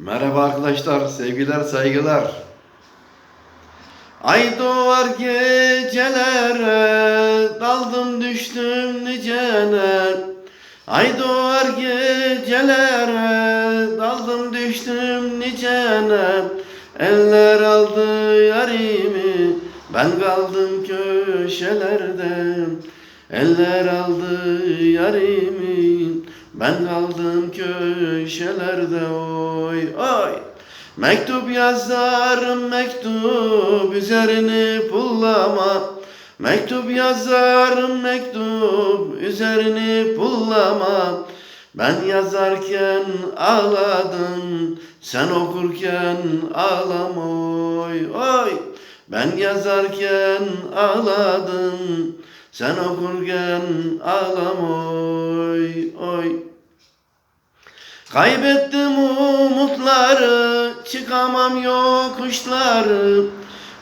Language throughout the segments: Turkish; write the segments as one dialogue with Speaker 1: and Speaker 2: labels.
Speaker 1: Merhaba arkadaşlar, sevgiler, saygılar. Ay doğar gecelere, daldım düştüm niceler. Ay doğar gecelere, daldım düştüm nicene. Eller aldı yarimi, ben kaldım köşelerde. Eller aldı yarimi, ben kaldım köşelerde oy oy. Mektup yazarım mektup üzerini pullama. Mektup yazarım mektup üzerini pullama. Ben yazarken ağladım, sen okurken ağlama oy oy. Ben yazarken ağladım, sen okurken ağlama oy. Kaybettim umutları, çıkamam yokuşları.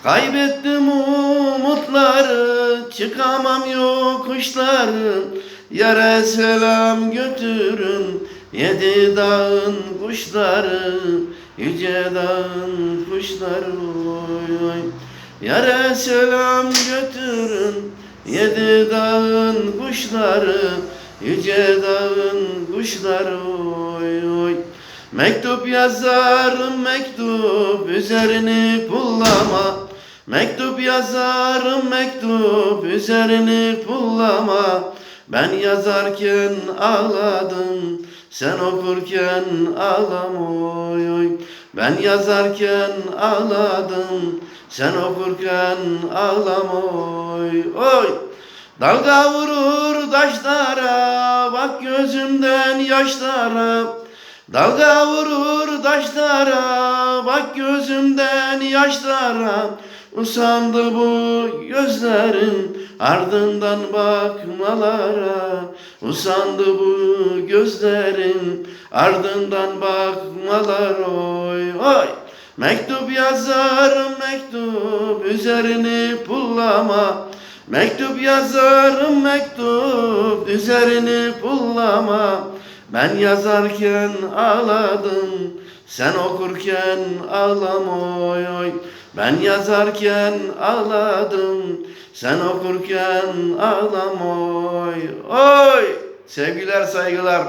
Speaker 1: Kaybettim umutları, çıkamam yokuşları. Yere selam götürün, yedi dağın kuşları. Yüce dağın kuşları oy oy. Yere selam götürün, yedi dağın kuşları. Yüce dağın kuşları oy oy Mektup yazarım mektup üzerini pullama. Mektup yazarım mektup üzerini pullama. Ben yazarken ağladım sen okurken ağlama oy oy. Ben yazarken ağladım sen okurken ağlama oy oy. Dalga vurur taşlara, bak gözümden yaşlara. Dalga vurur taşlara, bak gözümden yaşlara. Usandı bu gözlerin ardından bakmalara. Usandı bu gözlerin ardından bakmalar oy oy. Mektup yazarım mektup üzerini pullama. Mektup yazarım mektup üzerini pullama Ben yazarken ağladım sen okurken ağlama oy oy. Ben yazarken ağladım sen okurken ağlama oy oy. Sevgiler saygılar